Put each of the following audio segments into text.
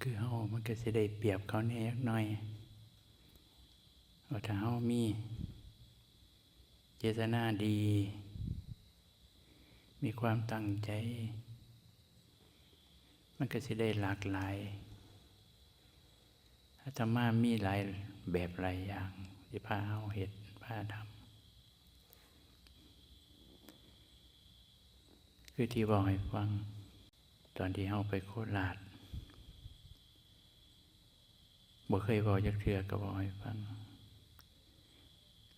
คือเฮามันก็สิได้เปรียบเขาแน่จักหน่อยว่าถ้าเฮามี เจตนาดี มีความตั้งใจ มันก็สิได้หลากหลายอาตมามีหลายแบบหลายอย่างที่พาเฮาเฮ็ดพาทำคือที่บอกให้ฟัง ตอนที่เฮาไปโคราช บ่เคยบอกจักเทือก็บอกให้ฟัง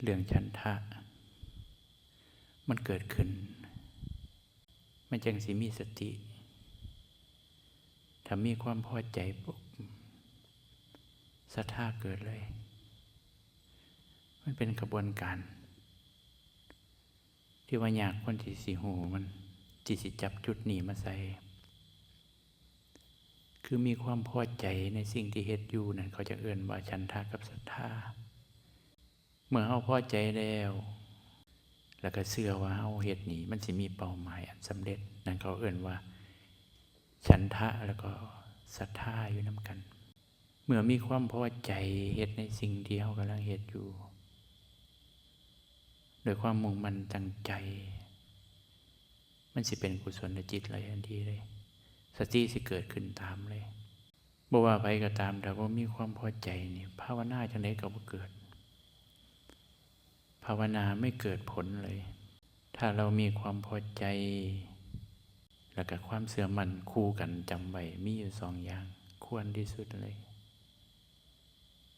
เรื่องฉันทะ มันเกิดขึ้น มันจังสิมีสติถ้ามีความพอใจปุ๊บศรัทธาเกิดเลย มันเป็นกระบวนการ ที่ว่าอยากคนที่สิหูมันจิสิจับจุดหนีมาใส่ คือมีความพอใจในสิ่งที่เฮ็ดอยู่นั่นเขาจะเอื่นว่าฉันทากับศรัทธา เมื่อเฮาพอใจแล้ว แล้วก็เชื่อว่าเฮาเฮ็ดนี่มันสิมีเป้าหมายอันสำเร็จนั่นเขาเอื่นว่า ฉันทะแล้วก็ศรัทธาอยู่นํกัน เมื่อมีความพอใจเฮ็ดในสิ่งที่เฮากำลังเฮ็ดอยู่โดยความมุ่งมั่นตั้งใจ มันสิเป็นกุศลจิตเลยทันทีเลย สติสิเกิดขึ้นตามเลยบ่ว่าไปก็ตามแต่ว่ามีความพอใจนี่ภาวนาจังไดก็บ่เกิด ภาวนาไม่เกิดผลเลย ถ้าเรามีความพอใจ แล้วก็ความเสื่อมันคู่กันจำไว้มีอยู่สองอย่างควรที่สุดเลย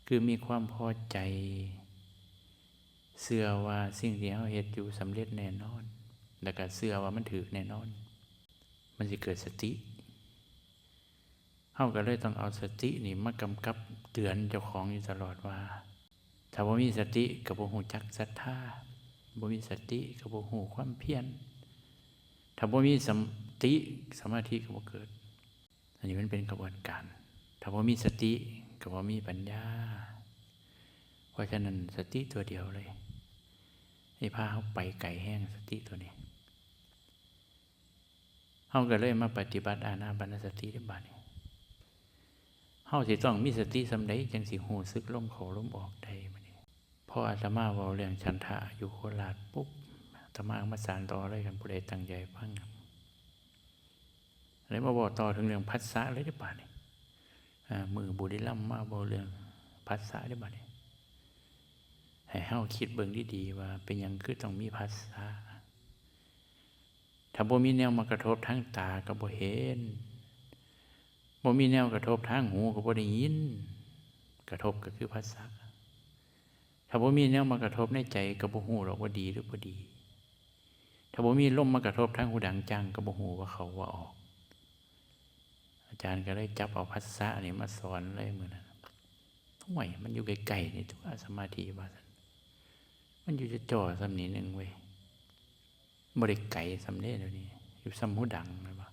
คือมีความพอใจ เสื่อว่าสิ่งที่เราเฮ็ดอยู่สำเร็จแน่นอน แล้วก็เสื่อว่ามันถือแน่นอน มันจะเกิดสติ เฮาก็เลยต้องเอาสตินี่มากำกับเตือนเจ้าของอยู่ตลอดว่า ถ้าบ่มีสติก็บ่ฮู้จักศรัทธาบ่มีสติก็บ่ฮู้ความเพียรถ้าบ่มีสติสมาธิก็บ่เกิด อันนี้มันเป็นกระบวนการ ถ้าบ่มีสติก็บ่มีปัญญา เพราะฉะนั้นสติตัวเดียวเลยให้พาเขาไปไก่แห้งสติตัวนี้เฮาก็เลยมาปฏิบัติอานาปานสติได้บัดนี้ เฮาสิต้องมีสติสำใดจังสิฮู้สึกลมเขาลมออกได้มื้อนี้พออาตมาเว้าเรื่องฉันทะอยู่โคราชปุ๊บอาตมามาสานต่อเลยกันผู้ใดตั้งใจฟังครับเลยมาบอกต่อถึงเรื่องพัสสะเลยได้บัดนี้อ่ามือบุรีรัมย์มาบอกเรื่องพัสสะได้บัดนี้ให้เฮาคิดเบิ่งดีๆว่า เป็นยังคือต้องมีภาษาถ้าบ่มีแนวมากระทบทางตาก็บ่เห็น บ่มีแนวกระทบทางหูก็บ่ได้ยิน กระทบก็คือภาษาถ้าบ่มีแนวมากระทบในใจก็บ่ฮู้หรอกว่าดีหรือบ่ดี ถ้าบ่มีลมมากระทบทางหูดังจังก็บ่ฮู้ว่าเขาว่าออก อาจารย์ก็เลยจับเอาภาษานี่มาสอนเลยมื้อนั้นห่วยมันอยู่ไกลๆนี่ตัวสมาธิว่าซั่นมันอยู่จะจ่อสำนีหนึ่งเว้ยบริไก่สำเนีเดี๋ยวนี้อยู่สำหูดังเลยว่า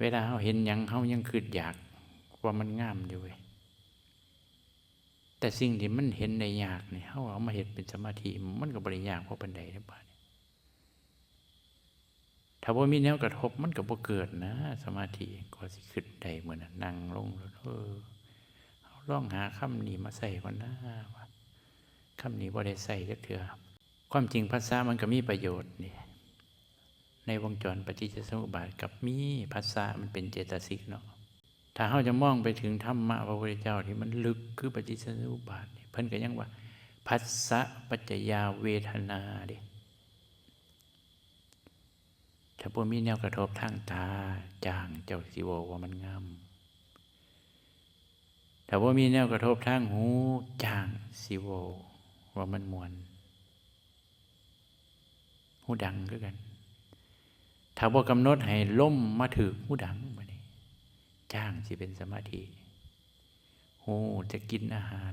เวลาเขาเห็นยังเขายังคืดอยากว่ามันงามอยู่เว้ยแต่สิ่งที่มันเห็นในยากเนี่ยเขาเอามาเห็นเป็นสมาธิมันก็บริยากเพราะปันใดนะบ้านถ้าว่ามีแนวกระทบมันก็บ่เกิดนะ สมาธิก็สิขึ้นได้เหมือนนั่งลงแล้วเออเอาลองหาคำนี้มาใส่ก่อนนะว่าคำนี้บ่ได้ใส่จักเถื่อความจริงภาษามันก็มีประโยชน์เนี่ย ในวงจรปฏิจจสมุปบาทกับมีภาษามันเป็นเจตสิกเนาะถ้าเราจะมองไปถึงธรรมะพระพุทธเจ้าที่มันลึกคือปฏิจจสมุปบาทนี่เพิ่นก็ยังว่าภัสสะปัจจยาเวทนาเด้ถ้าบ่มีแนวกระทบทางตาจางเจ้าสิบอกว่ามันงามถ้าว่ามีแนวกระทบทางหูจางสิโวว่ามันมวนหูดังคือกัน ถ้าว่ากำหนดให้ล่มมาถือหูดังมานี่จ้างสิเป็นสมาธิโหูจะกินอาหาร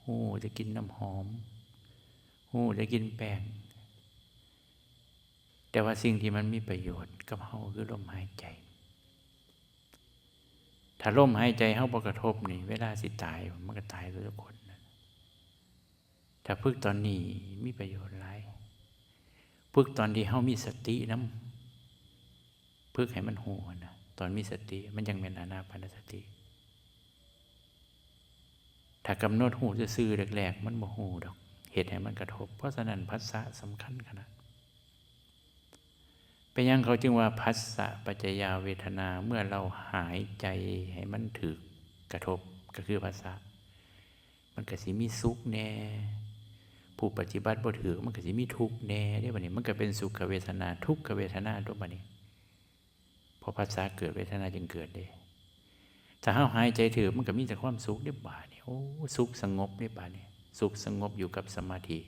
โหูจะกินน้ำหอมโหูจะกินแป้งแต่ว่าสิ่งที่มันมีประโยชน์กับเฮาคือลมหายใจ ถ้าลมหายใจเฮาบ่กระทบนี่ เวลาสิตายมันก็ตายทุกคนถ้าพึกตอนนี้มีประโยชน์หลายพึกตอนที่เฮามีสตินํ พึกให้มันหูนะตอนมีสติมันยังเป็นอานาปานสติ ถ้ากำหนดหูจะซื่อแรกๆมันบ่หูดอกเหตุให้มันกระทบ เพราะฉะนั้นภาษาสำคัญขนาดเป็นยังเขาจึงว่าพัสสะปัจจยาเวทนาเมื่อเราหายใจให้มันถือกระทบก็คือภาษามันก็สิมีสุขแน่ ผู้ปฏิบัติบ่ถือมันก็สิมีทุกข์แน่ได้บัดนี้ มันก็เป็นสุขเวทนาทุกขเวทนาตัวบัดนี้ พอภาษาเกิดเวทนาจึงเกิดเด้ถ้าเฮาหายใจถือมันก็มีแต่ความสุขได้บาดนี่ยโอ้สุขสงบได้บาดนี่ยสุขสงบอยู่กับสมาธิ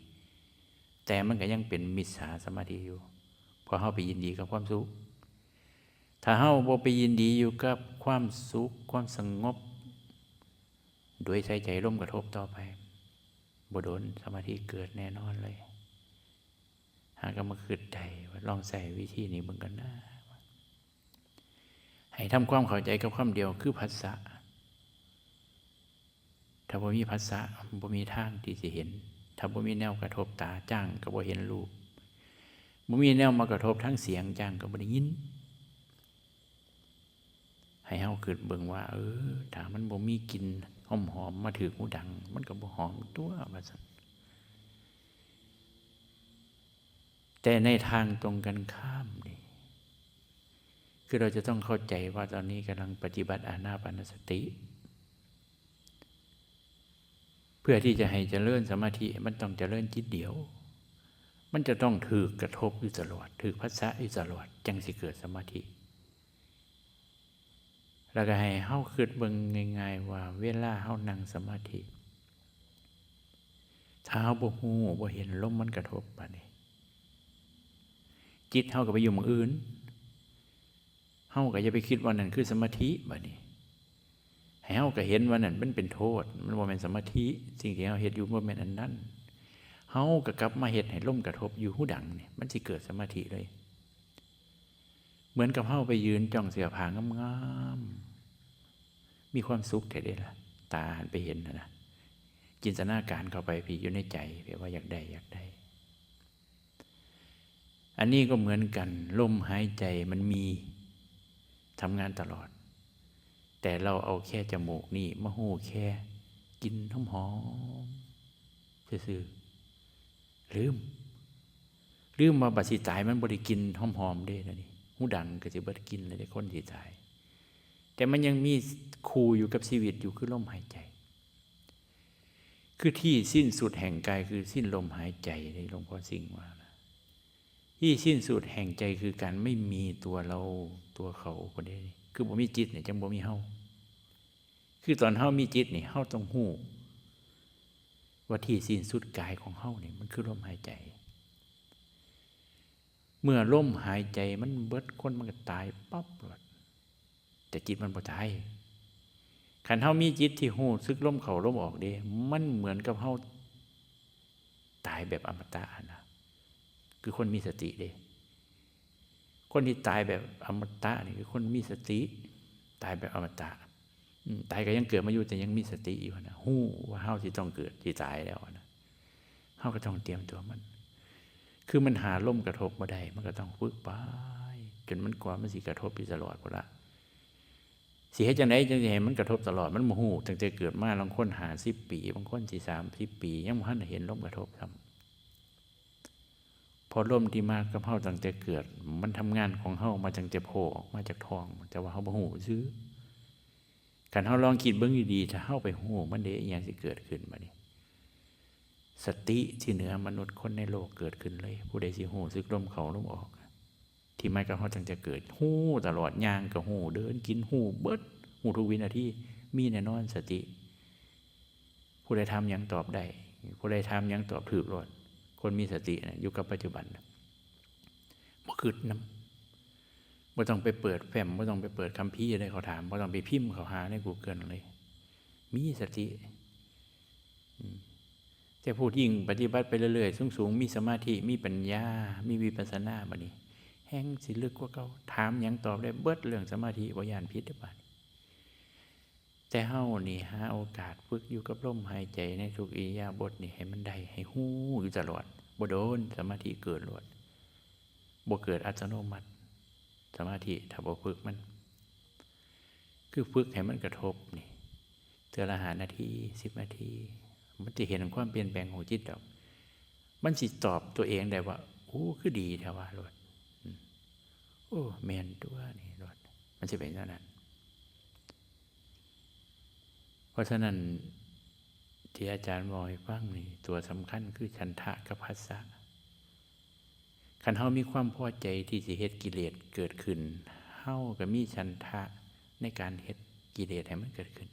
แต่มันก็ยังเป็นมิจฉาสมาธิอยู่พอเฮาไปยินดีกับความสุข ถ้าเฮาบ่ไปยินดีอยู่กับความสุขความสงบ โดยใช้ใจร่มกระทบต่อไปบ่โดนสมาธิเกิดแน่นอนเลย หากมาคืดใจว่าลองใส่วิธีนี้เบิ่งกันนะ ให้ทำความเข้าใจกับความเดียวคือภาษาถ้าบ่มีภาษาบ่มีทางที่สิเห็น ถ้าบ่มีแนวกระทบตาจ้างก็บ่เห็นรูปบ่มีแนวมากระทบทั้งเสียงจ้างก็บ่ได้ยิน ให้เฮาคิดเบิ่งว่า เออถ้ามันบ่มีกลิ่นหอมหอมมาถือหูดัง มันก็บ่หอมตัวว่าซั่นแต่ในทางตรงกันข้ามนี่ คือเราจะต้องเข้าใจว่าตอนนี้กำลังปฏิบัติอานาปานสติ เพื่อที่จะให้เจริญสมาธิมันต้องเจริญจิตเดียว มันจะต้องถือกระทบอยู่ตลอดถือภาษาอยู่ตลอดจังสิเกิดสมาธิ แล้วก็ให้เฮาคิดเบิ่งง่ายๆว่าเวลาเฮานั่งสมาธิถ้าบ่ฮู้บ่เห็นลมมันกระทบปนนี้จิตเฮาก็ไปอยู่ม่องอื่น เฮาก็อย่าไปคิดว่านั่นคือสมาธิบัดนี้ให้เฮาก็เห็นว่านั่นมันเป็นโทษ มันบ่แม่นสมาธิ สิ่งที่เฮาเฮ็ดอยู่บ่แม่นอันนั้นเฮาก็กลับมาเฮ็ดให้ลมกระทบอยู่หูดังนี่มันสิเกิดสมาธิเลย เหมือนกับเฮาไปยืนจ้องเสื้อผางามๆมีความสุขแท้เด้ล่ะ ตาหันไปเห็นนะนะจินตนาการเข้าไปพี่อยู่ในใจแบบว่าอยากได้อยากได้ อันนี้ก็เหมือนกันลมหายใจมันมี ทำงานตลอด แต่เราเอาแค่จมูกนี่มาหูแค่กินหอมหอมซื่อลืม ลืมมาบัดสิตายมันบริกินหอมหอมๆเด้นะนี่หูดังก็จะบริกินเลยได้คนสิตาย แต่มันยังมีคูอยู่กับชีวิตอยู่คือลมหายใจ คือที่สิ้นสุดแห่งกายคือสิ้นลมหายใจในหลวงพ่อสิงห์ว่านะ ที่สิ้นสุดแห่งใจคือการไม่มีตัวเราตัวเขาคนใดคือบ่มีจิตเนี่ยจังบ่มีเฮาคือตอนเฮามีจิตเนี่ยเฮาต้องหู้ว่าที่สิ้นสุดกายของเฮาเนี่ยมันคือลมหายใจ เมื่อลมหายใจมันเบิดคนมันก็ตายปั๊บเลยแต่จิตมันบ่ตายขันเฮามีจิตที่หู้ซึกลมเขาลมออกเด้มันเหมือนกับเฮาตายแบบอมตะนะ คือคนมีสติเด้คนที่ตายแบบอมตะนี่คือคนมีสติ ตายแบบอมตะตายก็ยังเกิดมาอยู่แต่ยังมีสติอยู่นะหู้ว่าเฮาที่ต้องเกิดที่ตายแล้วนะเฮาก็ต้องเตรียมตัวมัน คือมันหาล่มกระทบมาได้ มันก็ต้องฝึกไปจนมันกว่ามันสิกระทบอยู่ตลอดพุ่นละสิเฮ็ดจังไดจังสิให้มันกระทบตลอดมันบ่ฮู้ตั้งแต่เกิดมาบางคน50ปี บางคนสิ30ปี ยังบ่ทันเห็นลมกระทบซ้ำพ อลมที่มากกับเฮาตั้งแต่เกิด มันทำงานของเฮามาตั้งแต่โผล่ออกมาจากท้องแต่ว่าเฮาบ่ฮู้ซื่อคันเฮาลองคิดเบิ่งดีๆถ้าเฮาไปฮู้มันได้อีหยังสิเกิดขึ้นบัดนี้ สติที่เหนือมนุษย์คนในโลกเกิดขึ้นเลย ผู้ใดสิฮู้ซึกลมเขาลมออก ที่ไม่กับเฮาตั้งแต่เกิดฮู้ตลอดย่างก็ฮู้เดินกินฮู้เบิดฮู้ทุกวินาทีมีแน่นอนสติ ผู้ใดทำหยังตอบได้ผู้ใดทำหยังตอบถูกรอด คนมีสตินะอยู่กับปัจจุบันน่ะบ่คิดน้ำบ่ต้องไปเปิดแฟ้มบ่ต้องไปเปิดคัมภีร์อะไรเขาถามบ่ต้องไปพิมพ์เขาหาใน Google เลย มีสติแต่พูดยิ่งปฏิบัติไปเรื่อยๆ สูงๆ มีสมาธิ มีปัญญา มีวิปัสสนาบัดนี้ แห้งสิลึกกว่าเก่าถามยังตอบได้เบิดเรื่องสมาธิบ่ย่านพิษได้บัด แต่เฮานี่หาโอกาสฝึกอยู่กับลมหายใจในทุกอิยาบถนี่ให้มันได้ให้ฮู้อยู่ตลอดบ่โดนสมาธิเกิดโลดบ่เกิดอัตโนมัติ สมาธิถ้าบ่ฝึกมัน คือฝึกให้มันกระทบนี่เทือละหานาทีสิบนาที มันจะเห็นความเปลี่ยนแปลงของจิตดอก มันสิตอบตัวเองได้ว่าโอ้คือดีแท้ว่าโลดโอ้แมนตัวนี่โลดมันจะเป็นอย่างนั้น เพราะฉะนั้นที่อาจารย์บอกให้ฟังนี่ตัวสำคัญคือฉันทะกับภัสสะคันเฮามีความพอใจที่จะเฮ็ดกิเลสเกิดขึ้นเฮาก็มีฉันทะในการเฮ็ดกิเลสให้มันเกิดขึ้น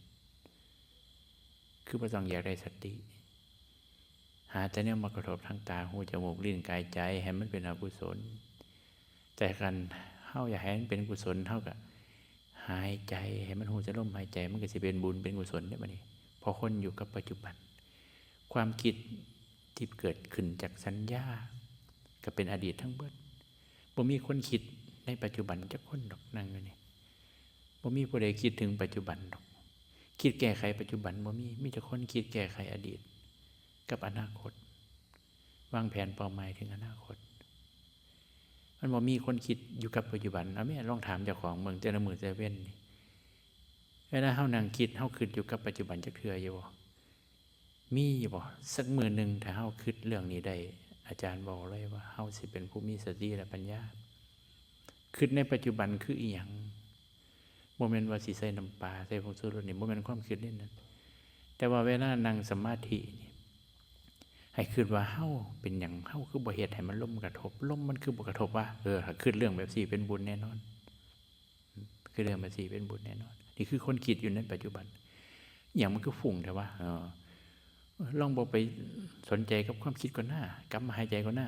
คือบ่ต้องอยากได้สติ หาแต่เนี่ยมากระทบทางตาหูจมูกลิ้นกายใจให้มันเป็นอกุศลแต่กันเฮาอยากให้มันเป็นกุศลเท่ากับ หายใจให้มันหูจะล่มหายใจมันก็สิเป็นบุญเป็นกุศลได้บัดนี้พอคนอยู่กับปัจจุบัน ความคิดที่เกิดขึ้นจากสัญญาก็เป็นอดีตทั้งเบิดบ่มีคนคิดในปัจจุบันจักคนดอกนั่งอยู่นี่บ่มีผู้ใดคิดถึงปัจจุบันดอก คิดแก้ไขปัจจุบันบ่มีมีแต่คนคิดแก้ไขอดีต กับอนาคต วางแผนเป้าหมายถึงอนาคต มันบ่มีคนคิดอยู่กับปัจจุบันเอาแม่ลองถามเจ้าของเมืองแต่ละมือแต่ละเว้นนี่เวลาเฮานั่งคิดเฮาคิดอยู่กับปัจจุบันจักเทื่ออยู่บ่มีอยู่บ่สักมือหนึ่งถ้าเฮาคิดเรื่องนี้ได้อาจารย์บอกเลยว่าเฮาสิเป็นผู้มีสติและปัญญาคิดในปัจจุบันคืออีหยังบ่แม่นว่าสิใส่น้ำปลาใส่ผงชูรสนี่บ่แม่นความคิดนี่นั่นแต่ว่าเวลานั่งสมาธินี่ ให้คิดว่าเฮาเป็นอย่างเฮาคือบ่เฮ็ดให้มันล่มกระทบล่มมันคือบ่กระทบว่าเออถ้าคิดเรื่องแบบสี่เป็นบุญแน่นอนคือเรื่องแบบสี่เป็นบุญแน่นอน นี่คือคนคิดอยู่ในปัจจุบัน อย่างมันคือฝุ่งแต่ว่าเออลองบอกไปสนใจกับความคิดก่อนหน้ากลับมาหายใจก่อนหน้า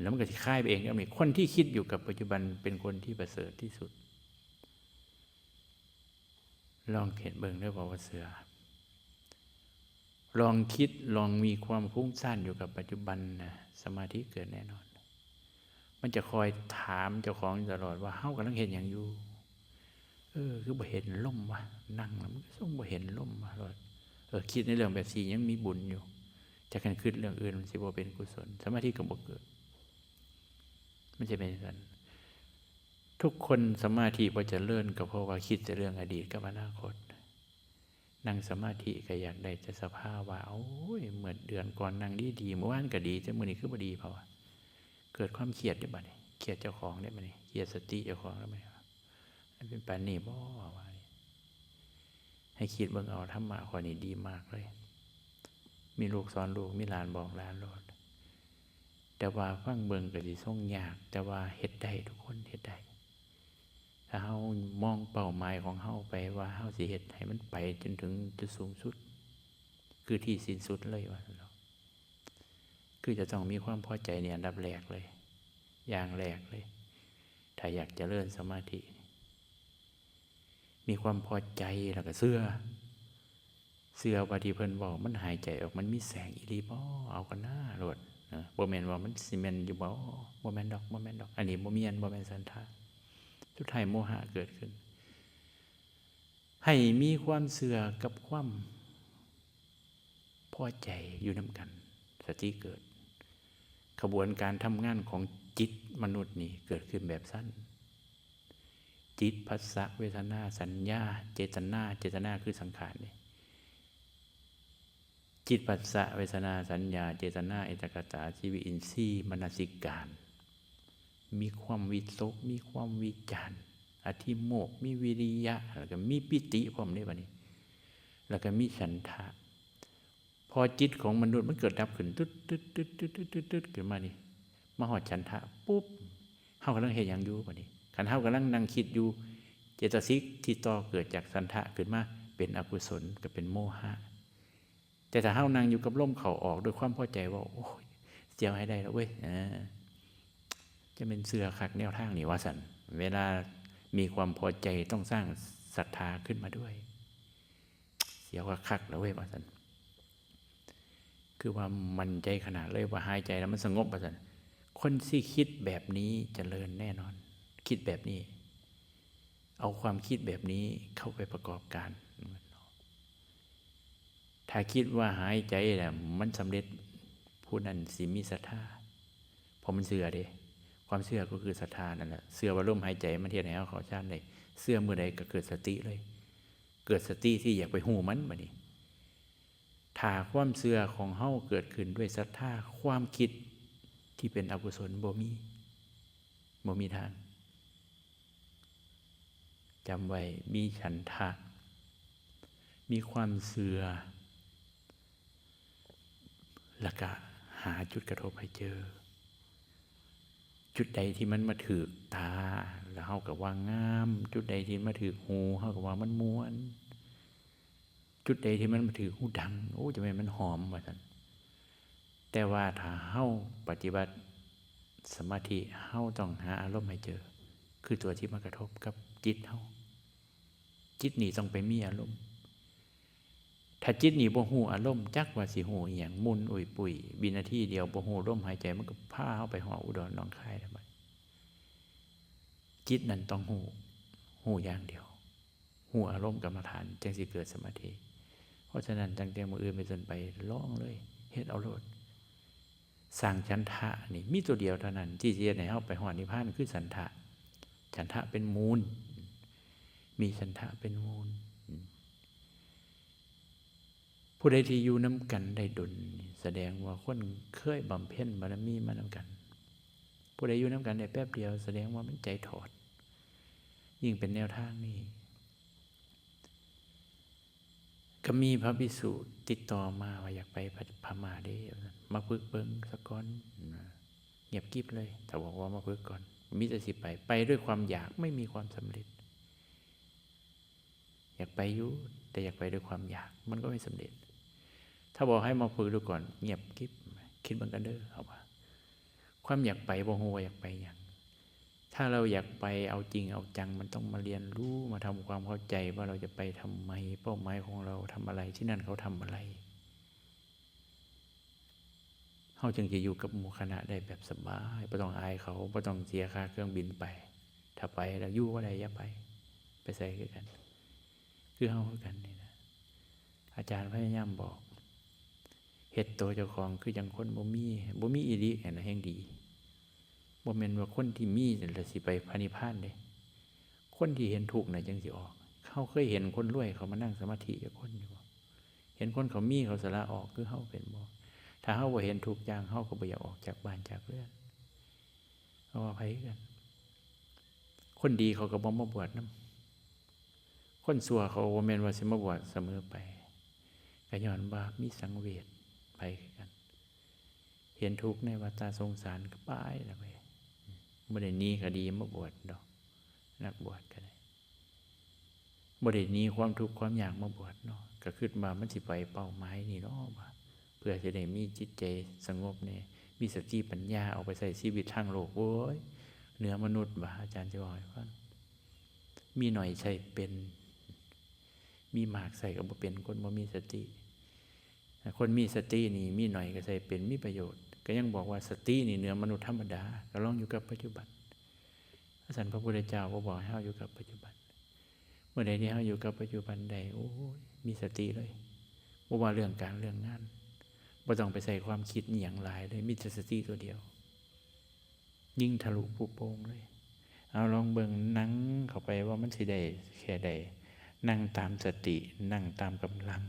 แล้วมันก็สิคลายไปเองก็มีคนที่คิดอยู่กับปัจจุบันเป็นคนที่ประเสริฐที่สุด ลองเห็นเบิ่งด้วยบอกว่าเสือ ลองคิดลองมีความฟุ้งซ่านอยู่กับปัจจุบันนะสมาธิเกิดแน่นอน มันจะคอยถามเจ้าของตลอดว่าเฮ้ากำลังเห็นอย่างอยู่ เออ คือบ่เห็นล่มวะนั่งแล้วมันก็ส่งบ่เห็นล่มวะเออคิดในเรื่องแบบสี่ยังมีบุญอยู่จากการคิดเรื่องอื่นมันสิบ่เป็นกุศล สมาธิก็บ่เกิด มันจะเป็นอย่างนั้นทุกคนสมาธิพอจะเลื่อนก็เพราะว่าคิดแต่เรื่องอดีตกับอนาคต นั่งสมาธิก็อยากได้จะสภาพว่าโอ้ยเหมือนเดือนก่อนนั่งดีดีเมื่อวานก็ดีแต่มื่อนี้คือบดีเพราะว่าเกิดความเครียดได้บ่เนี่ยเครียดเจ้าของได้บ่เนี่ยเครียดสติเจ้าของได้บ่เนี่ยมันเป็นปานนี้บ่ว่าให้คิดเบิ่งเอาธรรมะข้อนี้ดีมากเลย มีลูกสอนลูกมีหลานบอกหลานโลดแต่ว่าฟังเบิ่งก็สิส่งยาก แต่ว่าเฮ็ดได้ทุกคนเฮ็ดได้ ถ้าเฮามองเป้าหมายของเฮาไปว่าเฮาสิเฮ็ดให้มันไปจนถึงจุดสูงสุด คือที่สิ้นสุดเลยว่าเนาคือจะต้องมีความพอใจเนี่ยอันดับแรกเลย อย่างแรกเลย ถ้าอยากจะเจริญสมาธิ มีความพอใจแล้วก็เสื้อ เสื้อว่าทีเพิ่นบอกมันหายใจออกมันมีแสงอีหลีบ่เอากันหน้าโลดนะบ่แมนว่ามันสิแม่นอยู่บ่บ่แมนดอกบ่แมนดอก อันนี้บ่มีอันบ่แมนสันทา สุดท้ายโมหะเกิดขึ้น ให้มีความเสื่อกับความพอใจอยู่น้ำกัน สติเกิด ขบวนการทำงานของจิตมนุษย์นี่เกิดขึ้นแบบสั้น จิตพัสสะเวทนาสัญญา เจตนาเจตนาคือสังขารนี่จิตปัสสะเวทนาสัญญา เจตนาเอตกตาชีวิอินทรีย์มนสิการ มีความวิตก มีความวิจารณ์อธิโมกมีวิริยะ แล้วก็มีปิติพร้อมได้บัดนี้ แล้วก็มีฉันทะพอจิตของมนุษย์มันเกิดดับขึ้นตึ๊ดตึ๊ดตึ๊ดตึ๊ดตึ๊ดตึ๊ดตึ๊ดขึ้นมานี่มาหอดฉันทะปุ๊บเฮากำลังเห็นอย่างอยู่บัดนี้คันเฮากำลังนั่งคิดอยู่ เจตสิกที่ต่อเกิดจากสันทะขึ้นมาเป็นอกุศลก็เป็นโมหะแต่ถ้าเฮานั่งอยู่กับลมเข่าออกด้วยความพอใจว่าโอ้ยเจียวให้ได้แล้วเว้ยอ่า จะเป็นเสือคักแนวทางนี่ว่าสัน เวลามีความพอใจต้องสร้างศรัทธาขึ้นมาด้วย เสียวว่าคักแล้วเว้ยว่าสัน คือว่ามันใจขนาดเลยว่าหายใจแล้วมันสงบว่าสัน คนที่คิดแบบนี้จเจริญแน่นอน คิดแบบนี้ เอาความคิดแบบนี้เข้าไปประกอบการ ถ้าคิดว่าหายใจแหละมันสำเร็จผู้นั้นสิมีศรัทธาพราะมันเสือเด้ ความเชื่อก็คือศรัทธานั่นแหละเชื่อว่าลมหายใจมันเทียนให้เอาเขาชาติเลยเชื่อเมื่อใดก็เกิดสติเลย เกิดสติที่อยากไปหูมันบัดนี้ถ้าความเสื่อของเฮาเกิดขึ้นด้วยศรัทธาความคิดที่เป็นอกุศลบ่มีบ่มีทางจำไว้มีฉันทะ มีความเสื่อแล้วก็หาจุดกระทบให้เจอ จุดใดที่มันมาถือตาแล้วเฮากับว่างาม จุดใดที่มาถือหูเฮากับว่ามันม้วน จุดใดที่มันมาถือหูดังโอ้จะไม่มันหอมว่าซั่นแต่ว่าถ้าเฮาปฏิบัติสมาธิเฮาต้องหาอารมณ์ให้เจอ คือตัวที่มากระทบกับจิตเฮาจิตนี่ต้องไปมีอารมณ์ ถ้าจิตนี่บ่ฮู้อารมณ์จักว่าสิฮู้อีหยังมุนอุยปุยบินาทีเดียวบ่ฮู้ลมหายใจมันก็พาเฮาไปหออุดรหนองคายแล้วบัดจิตนั้นต้องฮู้ฮู้อย่างเดียวฮู้อารมณ์กรรมฐานจึงสิเกิดสมาธิ เพราะฉะนั้นตั้งแต่มืออื่นไปจนไปล่องเลยเฮ็ดเอาโลดสร้างฉันทะนี่มีตัวเดียวเท่านั้นที่สิเฮ็ดให้เฮาไปฮอนิพพานคือฉันทะฉันทะเป็นมูล มีฉันทะเป็นมูล ผู้ใดที่อยู่น้ำกันได้ดลนี่แสดงว่าคนเคยบำเพ็ญบารมีมาน้ำกัน ผู้ใดอยู่น้ำกันได้แป๊บเดียว แสดงว่ามันใจถอด ยิ่งเป็นแนวทางนี้ก็มีพระภิกษุติดต่อมาว่าอยากไปพม่าเด้มาพึกเบิงสะก้อนเงียบกิบเลยถ้าบอกว่ามาพึกก่อน มิจะสิไปไปด้วยความอยากไม่มีความสำเร็จ อยากไปอยู่แต่อยากไปด้วยความอยาก มันก็ไม่สำเร็จ ถ้าบอกให้มาฝึกดูก่อน เงียบกิบคิดบังกันเด้อเอาว่าความอยากไปบ่ฮู้ว่าอยากไปอย่างถ้าเราอยากไปเอาจริงเอาจังมันต้องมาเรียนรู้มาทำความเข้าใจว่าเราจะไปทำไม เป้าหมายของเราทำอะไรที่นั่นเขาทำอะไรเฮาจึงจะอยู่กับหมู่คณะได้แบบสบายไม่ต้องอายเขาไม่ต้องเสียค่าเครื่องบินไป ถ้าไปแล้วยู่ว่าใดอย่าไป ไปใส่กัน คือเฮากันนี่นะอาจารย์พยายามบอก เฮ็ดตัวเจ้าของคือจังคนบ่มีบ่มีอีหลีแห่งแห่งดีบ่แม่นว่าคนที่มีนั่ละสิไปพระนิพานเด้คนที่เห็นทุกน่ะจังสิออก เขาเคยเห็นคนรวยเขามานั่งสมาธิกับคนอยู่เห็นคนเขามีเขาสละออกคือเฮาเป็นบ่ถ้าเฮาบ่เห็นทุกอย่างเฮาก็บ่อยากออกจากบ้านจากเรือนเพราะว่าไผกัน คนดีเขาก็บ่มาบวชนำคนสัวเขาบ่แม่นว่าสิมาบวชเสมอไปก็ย้อนว่ามีสังเวช ไปกัน เห็นทุกข์ในวัฏสงสารก็ไปแล้วไปบ่ได้นี้ก็ดีมาบวชดอกนักบวชก็ได้บ่ได้นี้ความทุกข์ความอยากมาบวชเนาะก็คิดว่ามันสิไปเป้าหมายนี่เนาะว่าเพื่อจะได้มีจิตใจสงบเนี่ยมีสติปัญญาเอาไปใส่ชีวิตทางโลกโอ้ยเหนือมนุษย์ว่าอาจารย์จะบอกให้ฟังมีหน่อยใช่เป็น มีหมากใส่กับบ่เป็นคนบ่มีสติ คนมีสตินี่มีหน่อยก็ใส่เป็นมีประโยชน์ ก็ยังบอกว่าสตินี่เหนือมนุษย์ธรรมดาก็ลองอยู่กับปัจจุบันพระสันพระพุทธเจ้าก็บอกให้เราอยู่กับปัจจุบัน เมื่อใดที่เราอยู่กับปัจจุบันใดโอ้ยมีสติเลยบ่ว่าเรื่องการเรื่องงานบ่ต้องไปใส่ความคิดอย่างหลายเลยมีแต่สติตัวเดียว ยิ่งทะลุผู้โป่งเลย เอาลองเบิ่งนั่งเข้าไปว่ามันสิได้แค่ใดนั่งตามสตินั่งตามกำลัง